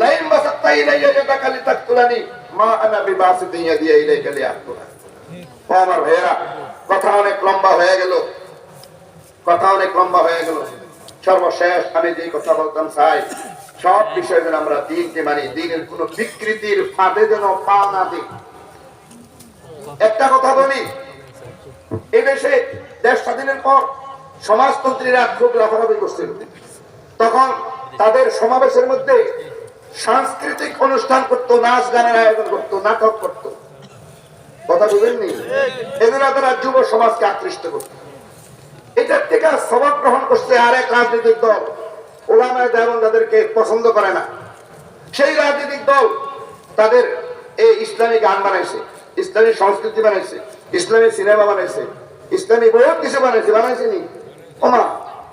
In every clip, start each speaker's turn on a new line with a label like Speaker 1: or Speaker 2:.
Speaker 1: Line বাসাত্তা Ilaiah ইয়াদাকা লিতাকতুলানি মা আনা বিবাসিতি ইয়াদিয়া ইলাইকা লিয়াকতুলা ও আমার ভাইয়েরা কথা অনেক লম্বা হয়ে গেল। কথা অনেক লম্বা হয়ে গেল। সর্বশেষ আমি যে কথা বলতাম চাই সব বিষয় যেন আমরা দিনকে মানি, দিনের কোন বিকৃতির ফাঁদে যেন পা না দিই। একটা কথা বলি, এই দেশে দেশ স্বাধীনের পর সমাজতন্ত্রীরা খুব লাফালাফি করছিল। তখন তাদের সমাবেশের মধ্যে সাংস্কৃতিক অনুষ্ঠান করতো, নাচ গানের আয়োজন করতো, নাটক করতো। কথা বুঝেননি? এগুলো তারা যুব সমাজকে আকৃষ্ট করতো। এটার থেকে সবক গ্রহণ করছে আরেক রাজনৈতিক দল। ওলামায় দেওয়ান তাদেরকে পছন্দ করে না। সেই রাজনৈতিক দল তাদের এই ইসলামী গান বানাইছে, ইসলামী সংস্কৃতি বানাইছে, ইসলামী সিনেমা বানাইছে, ইসলামী বহুত কিছু বানাইছে বানাইছে নি? ওমা,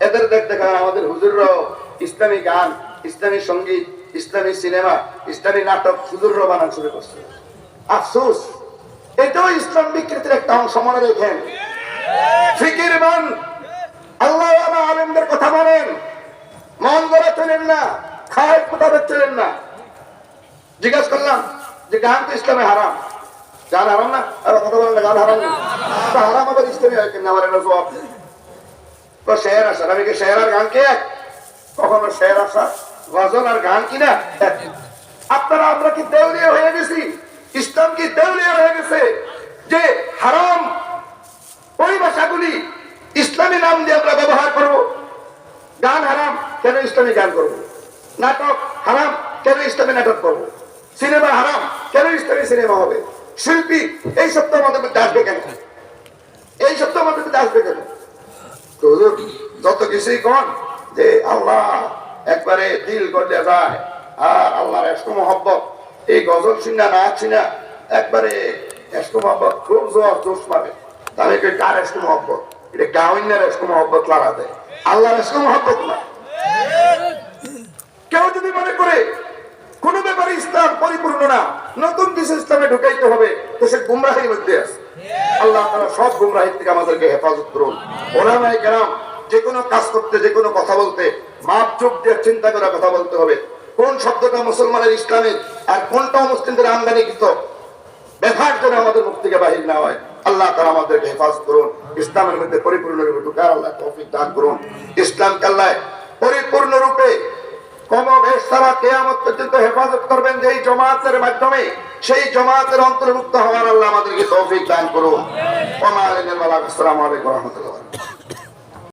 Speaker 1: এদের দেখ দেখা আমাদের হুজুররাও ইসলামী গান, ইসলামী সংগীত ইসলামী সিনেমা, ইসলামী নাটক হুজুররাও বানান শুরু করছে। আফসোস, এটাও ইসলাম বিকৃতির একটা অংশ, মনে রেখেন। ফিকির আল্লাহ কথা বলেন। মন না, খায় না। জিজ্ঞাসা করলাম যে গান তো ইসলামে হারাম। গান হারাম না? আর কথা বলেন গান হারাম। হারাম আবার ইসলামী হয় কিনা, আমার এটা শেয়ার আসার, আমি কি শেয়ার আর গান কে? কখনো শেয়ার আসা গজল আর গান কিনা। আপনারা, আমরা কি দেউলিয়া হয়ে গেছি? ইসলাম কি দেউলিয়া হয়ে গেছে? যে হারাম পরিভাষাগুলি ইসলামী নাম দিয়ে আমরা ব্যবহার করব। গান হারাম, কেন ইসলামী গান করব? নাটক হারাম, কেন ইসলামী নাটক করব? সিনেমা হারাম, কেন ইসলামী সিনেমা হবে? শিল্পী, এই সপ্তাহ আমাদের মধ্যে আসবে কেন? এই সপ্তাহ আমাদের মধ্যে আসবে কেন? যত কিছুই কন যে আল্লাহ একবারে দিল করলে যায়। আর আল্লাহর এসক মহব্বত। এই গজল সিঙ্গা নাচ সিঙ্গা একবারে এসক মহব্বত, খুব জোর জোশ পাবে তাহলে কি কার এসক মহব্বত? এটা গাউন্যার এসক মহব্বত লাগা দেয় আল্লাহর এসক মহব্বত না। কেউ যদি মনে করে, কোন ব্যাপারে ইসলাম পরিপূর্ণ না, নতুন কিছু ইসলামে ঢুকাইতে হবে, তো সে গুমরাহির মধ্যে আছে। আল্লাহ তারা সব গুমরাহির থেকে আমাদেরকে হেফাজত করুন। ওলামাই কেরাম যে কোনো কাজ করতে, যে কোনো কথা বলতে, মাপ, চোখ দিয়ে চিন্তা করে কথা বলতে হবে। কোন শব্দটা মুসলমানের ইসলামের আর কোনটা মুসলিমদের আমদানিকৃত? ব্যাপার যেন আমাদের মুখ থেকে বাহির না হয়। আল্লাহ তারা আমাদেরকে হেফাজত করুন। ইসলামের মধ্যে পরিপূর্ণ রূপে ঢুকার আল্লাহ তৌফিক দান করুন। ইসলাম কাল্লায় পরিপূর্ণ রূপে কোন বেশ তারা কেয়ামত পর্যন্ত হেফাজত করবেন যে জমাতের মাধ্যমে, সেই জমাতের অন্তর্ভুক্ত হওয়ার আল্লাহ আমাদেরকে তৌফিক দান করুন। আসসালামু আলাইকুম রহমতুল্লাহ।